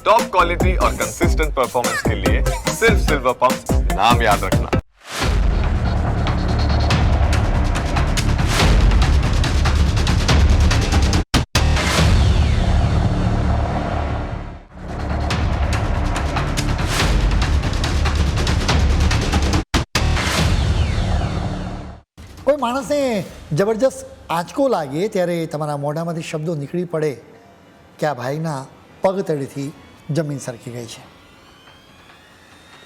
Top quality और consistent performance के लिए सिर्फ सिल्वर पंप नाम याद रखना કોઈ માણસને જબરજસ્ત આંચકો લાગે ત્યારે તમારા મોઢામાંથી શબ્દો નીકળી પડે કે આ ભાઈના પગ તળેથી જમીન સરકી ગઈ છે.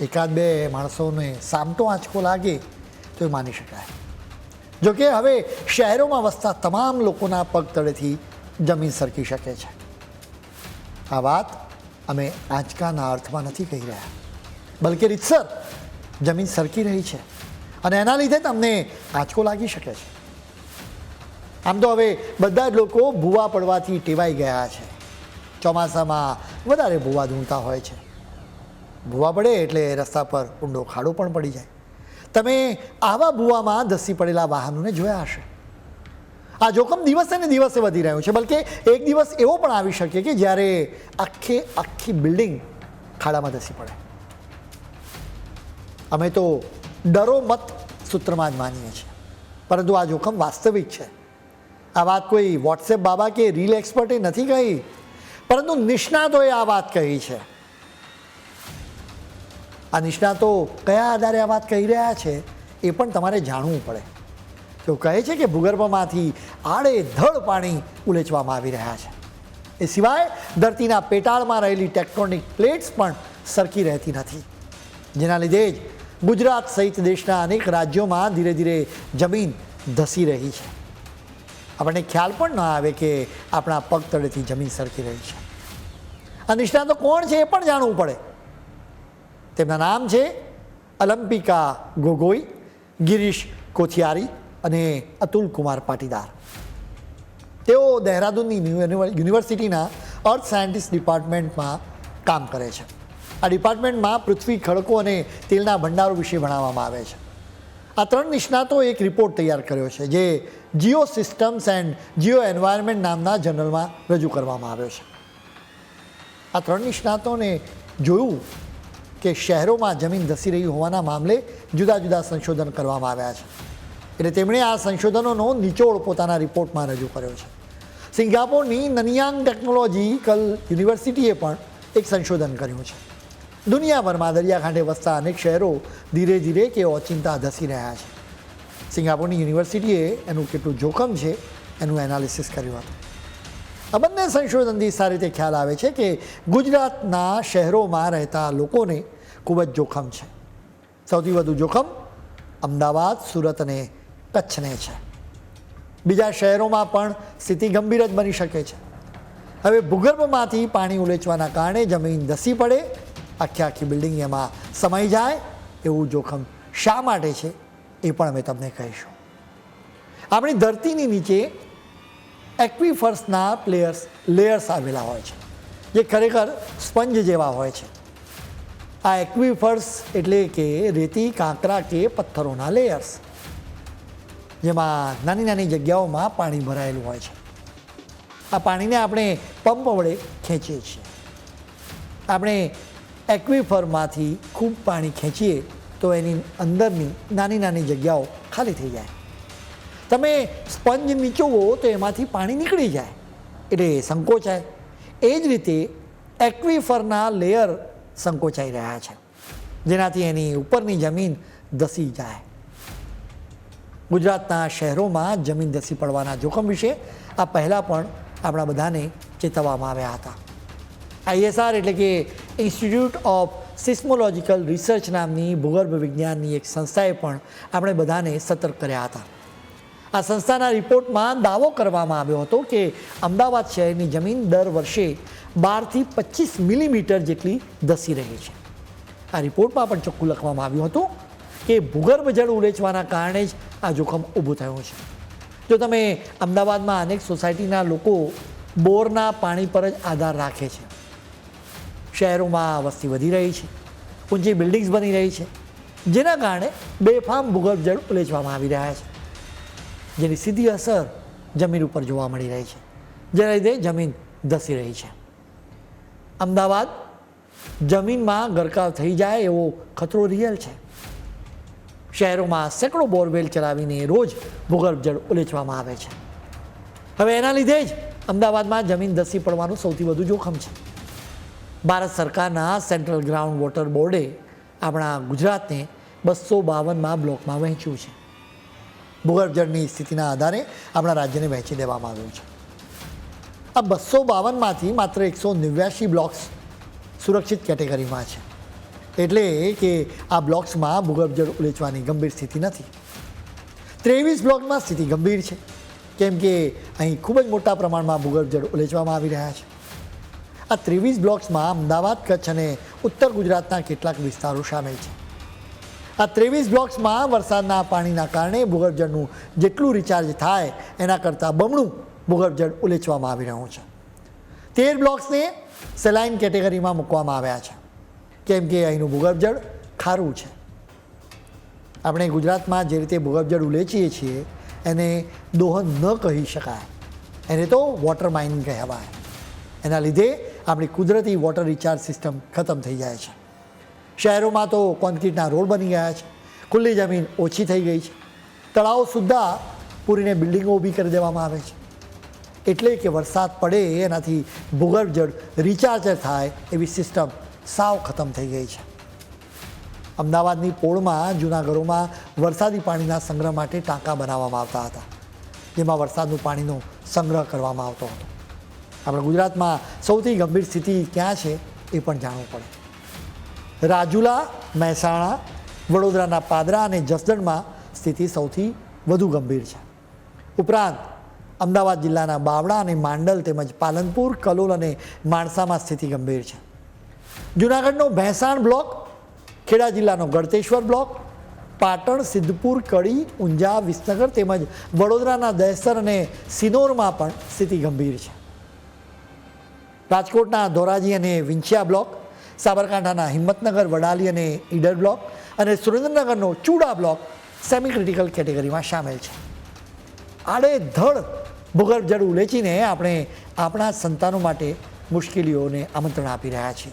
એકાદ બે માણસોને સામટો આંચકો લાગે તો એ માની શકાય. જોકે હવે શહેરોમાં વસતા તમામ લોકોના પગ તળેથી જમીન સરકી શકે છે. આ વાત અમે આંચકાના અર્થમાં નથી કહી રહ્યા. બલકે રીતસર જમીન સરકી રહી છે અને એના લીધે તમને આંચકો લાગી શકે છે. આમ તો હવે બધા જ લોકો ભૂવા પડવાથી ટેવાઈ ગયા છે. ચોમાસામાં વધારે ભૂવા ધૂણતા હોય છે. ભૂવા પડે એટલે રસ્તા પર ઊંડો ખાડો પણ પડી જાય. તમે આવા ભૂવામાં ધસી પડેલા વાહનોને જોયા હશે. આ જોખમ દિવસે ને દિવસે વધી રહ્યું છે, બલકે એક દિવસ એવો પણ આવી શકે કે જ્યારે આખે આખી બિલ્ડિંગ ખાડામાં ધસી પડે. અમે તો ડરો મત સૂત્રમાં જ માનીએ છીએ. પરંતુ આ જોખમ વાસ્તવિક છે. આ વાત કોઈ વોટ્સએપ બાબા કે રીલ એક્સપર્ટે નથી કહી પરંતુ નિષ્ણાતોએ આ વાત કહી છે. આ નિષ્ણાતો કયા આધારે આ વાત કહી રહ્યા છે એ પણ તમારે જાણવું પડે. તો કહે છે કે ભૂગર્ભમાંથી આડેધડ પાણી ઉલેચવામાં આવી રહ્યા છે. એ સિવાય ધરતીના પેટાળમાં રહેલી ટેક્ટોનિક પ્લેટ્સ પણ સરખી રહેતી નથી. જેના લીધે જ ગુજરાત સહિત દેશના અનેક રાજ્યોમાં ધીરે ધીરે જમીન ધસી રહી છે. આપણને ખ્યાલ પણ ન આવે કે આપણા પગ તળેથી જમીન સરકી રહી છે. આ નિષ્ણાંતો કોણ છે એ પણ જાણવું પડે. તેમના નામ છે અલંપિકા ગોગોઈ, ગિરીશ કોથિયારી અને અતુલ કુમાર પાટીદાર. તેઓ દહેરાદૂનની યુનિવર્સિટીના અર્થ સાયન્ટિસ્ટ ડિપાર્ટમેન્ટમાં કામ કરે છે. આ ડિપાર્ટમેન્ટમાં પૃથ્વી ખડકો અને તેલના ભંડારો વિશે ભણાવવામાં આવે છે. આ ત્રણ નિષ્ણાતો એક રિપોર્ટ તૈયાર કર્યો છે, જે Geo Systems and Geo Environment નામના જર્નલમાં રજૂ કરવામાં આવ્યો છે. આ ત્રણ નિષ્ણાતોને જોયું કે શહેરોમાં જમીન ધસી રહી હોવાના મામલે જુદા જુદા સંશોધન કરવામાં આવ્યા છે. એટલે તેમણે આ સંશોધનોનો નિચોડ પોતાના રિપોર્ટમાં રજૂ કર્યો છે. સિંગાપોરની નનિયાંગ ટેકનોલોજીકલ યુનિવર્સિટીએ પણ એક સંશોધન કર્યું છે. દુનિયાભરમાં દરિયાકાંઠે વસતા અનેક શહેરો ધીરે ધીરે કે ઓચિંતા ધસી રહ્યા છે. સિંગાપોરની યુનિવર્સિટીએ એનું કેટલું જોખમ છે એનું એનાલિસિસ કર્યું હતું. આ બંને સંશોધનથી સારી રીતે ખ્યાલ આવે છે કે ગુજરાતના શહેરોમાં રહેતા લોકોને ખૂબ જ જોખમ છે. સૌથી વધુ જોખમ અમદાવાદ, સુરત અને કચ્છને છે. બીજા શહેરોમાં પણ સ્થિતિ ગંભીર જ બની શકે છે. હવે ભૂગર્ભમાંથી પાણી ઉલેચવાના કારણે જમીન ધસી પડે આખી આખી બિલ્ડિંગ એમાં સમાઈ જાય એવું જોખમ શા માટે છે એ પણ અમે તમને કહીશું. આપણી ધરતીની નીચે એક્વિફર્સના પ્લેયર્સ લેયર્સ આવેલા હોય છે. જે ખરેખર સ્પંજ જેવા હોય છે. આ એક્વિફર્સ એટલે કે રેતી, કાંકરા કે પથ્થરોના લેયર્સ જેમાં નાની નાની જગ્યાઓમાં પાણી ભરાયેલું હોય છે. આ પાણીને આપણે પંપ વડે ખેંચીએ છીએ. આપણે એક્વિફરમાંથી ખૂબ પાણી ખેંચીએ તો એની અંદરની નાની નાની જગ્યાઓ ખાલી થઈ જાય. તમે સ્પંજ નીચોવો તો એમાંથી પાણી નીકળી જાય. એટલે સંકોચાય. એ જ રીતે એક્વિફરના લેયર સંકોચાઈ રહ્યા છે. જેનાથી એની ઉપરની જમીન ધસી જાય. ગુજરાતના શહેરોમાં જમીન ધસી પડવાના જોખમ વિશે આ પહેલાં પણ આપણા બધાને ચેતવવામાં આવ્યા હતા. આઈએસઆર એટલે કે ઇન્સ્ટિટ્યૂટ ઓફ સિસ્મોલોજીકલ રિસર્ચ નામની ભૂગર્ભ વિજ્ઞાનની એક સંસ્થાએ પણ આપણે બધાને સતર્ક કર્યા હતા. આ સંસ્થાના રિપોર્ટમાં દાવો કરવામાં આવ્યો હતો કે અમદાવાદ શહેરની જમીન દર વર્ષે બારથી પચીસ મિલીમીટર જેટલી ધસી રહી છે. આ રિપોર્ટમાં પણ ચોખ્ખું લખવામાં આવ્યું હતું કે ભૂગર્ભ જળ ઉલેચવાના કારણે જ આ જોખમ ઊભું થયું છે. જો તમે અમદાવાદમાં અનેક સોસાયટીના લોકો બોરના પાણી પર જ આધાર રાખે છે શહેરોમાં વસ્તી વધી રહી છે. ઊંચી બિલ્ડિંગ્સ બની રહી છે. જેના કારણે બેફામ ભૂગર્ભ જળ ઉલેચવામાં આવી રહ્યા છે. જેની સીધી અસર જમીન ઉપર જોવા મળી રહી છે. જેના લીધે જમીન ધસી રહી છે. અમદાવાદ જમીનમાં ગરકાવ થઈ જાય એવો ખતરો રિયલ છે. શહેરોમાં સેંકડો બોરવેલ ચલાવીને રોજ ભૂગર્ભ જળ ઉલેચવામાં આવે છે. હવે એના લીધે જ અમદાવાદમાં જમીન ધસી પડવાનું સૌથી વધુ જોખમ છે. ભારત સરકારના સેન્ટ્રલ ગ્રાઉન્ડ વોટર બોર્ડે આપણા ગુજરાતને બસો બાવનમાં બ્લોકમાં વહેંચ્યું છે. ભૂગર્ભ જળની સ્થિતિના આધારે આપણા રાજ્યને વહેંચી દેવામાં આવ્યું છે. આ બસો બાવનમાંથી માત્ર એકસો નેવ્યાસી બ્લોક્સ સુરક્ષિત કેટેગરીમાં છે. એટલે કે આ બ્લોક્સમાં ભૂગર્ભ જળ ઉલેચવાની ગંભીર સ્થિતિ નથી. ત્રેવીસ બ્લોકમાં સ્થિતિ ગંભીર છે. કેમ કે અહીં ખૂબ જ મોટા પ્રમાણમાં ભૂગર્ભ જળ ઉલેચવામાં આવી રહ્યા છે. આ ત્રેવીસ બ્લોક્સમાં અમદાવાદ, કચ્છ અને ઉત્તર ગુજરાતના કેટલાક વિસ્તારો સામેલ છે. આ ત્રેવીસ બ્લોક્સમાં વરસાદના પાણીના કારણે ભૂગર્ભજળનું જેટલું રિચાર્જ થાય, એના કરતાં બમણું ભૂગર્ભજળ ઉલેચવામાં આવી રહ્યું છે. તેર બ્લોક્સને સેલાઇન કેટેગરીમાં મૂકવામાં આવ્યા છે. કેમ કે અહીંનું ભૂગર્ભજળ ખારું છે. આપણે ગુજરાતમાં જે રીતે ભૂગર્ભજળ ઉલેચીએ છીએ, એને દોહન ન કહી શકાય. એને તો વોટર માઇનિંગ કહેવાય. એના લીધે આપણી કુદરતી વોટર રિચાર્જ સિસ્ટમ ખતમ થઈ જાય છે. શહેરોમાં તો કોન્ક્રીટના રોડ બની ગયા છે. ખુલ્લી જમીન ઓછી થઈ ગઈ છે. તળાવો સુદ્ધા પૂરીને બિલ્ડિંગો ઊભી કરી દેવામાં આવે છે. એટલે કે વરસાદ પડે એનાથી ભૂગર્ભ જળ રિચાર્જ થાય એવી સિસ્ટમ સાવ ખતમ થઈ ગઈ છે. અમદાવાદની પોળમાં જૂના ઘરોમાં વરસાદી પાણીના સંગ્રહ માટે ટાંકા બનાવવામાં આવતા હતા, જેમાં વરસાદનું પાણીનો સંગ્રહ કરવામાં આવતો હતો. આપણા ગુજરાતમાં સૌથી ગંભીર સ્થિતિ ક્યાં છે એ પણ જાણવું પડે. રાજુલા, મહેસાણા, વડોદરાના પાદરા અને જસદણમાં સ્થિતિ સૌથી વધુ ગંભીર છે. ઉપરાંત, અમદાવાદ જિલ્લાના બાવળા અને માંડલ તેમજ પાલનપુર, કલોલ અને માણસામાં સ્થિતિ ગંભીર છે. જૂનાગઢનો ભેંસાણ બ્લોક, ખેડા જિલ્લાનો ગળતેશ્વર બ્લોક, પાટણ, સિદ્ધપુર, કડી, ઊંઝા, વિસનગર તેમજ વડોદરાના દહેસર અને સિનોરમાં પણ સ્થિતિ ગંભીર છે. રાજકોટના ધોરાજી અને વિંછિયા બ્લોક, સાબરકાંઠાના હિંમતનગર, વડાલી અને ઈડર બ્લોક અને સુરેન્દ્રનગરનો ચૂડા બ્લોક સેમી ક્રિટિકલ કેટેગરીમાં સામેલ છે. આડેધડ ભૂગર્ભ જળ ઉલેચીને આપણે આપણા સંતાનો માટે મુશ્કેલીઓને આમંત્રણ આપી રહ્યા છીએ.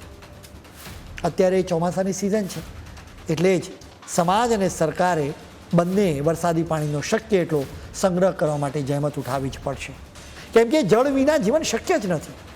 અત્યારે ચોમાસાની સિઝન છે. એટલે જ સમાજ અને સરકારે બંને વરસાદી પાણીનો શક્ય એટલો સંગ્રહ કરવા માટે જહેમત ઉઠાવવી જ પડશે. કેમ કે જળ વિના જીવન શક્ય જ નથી.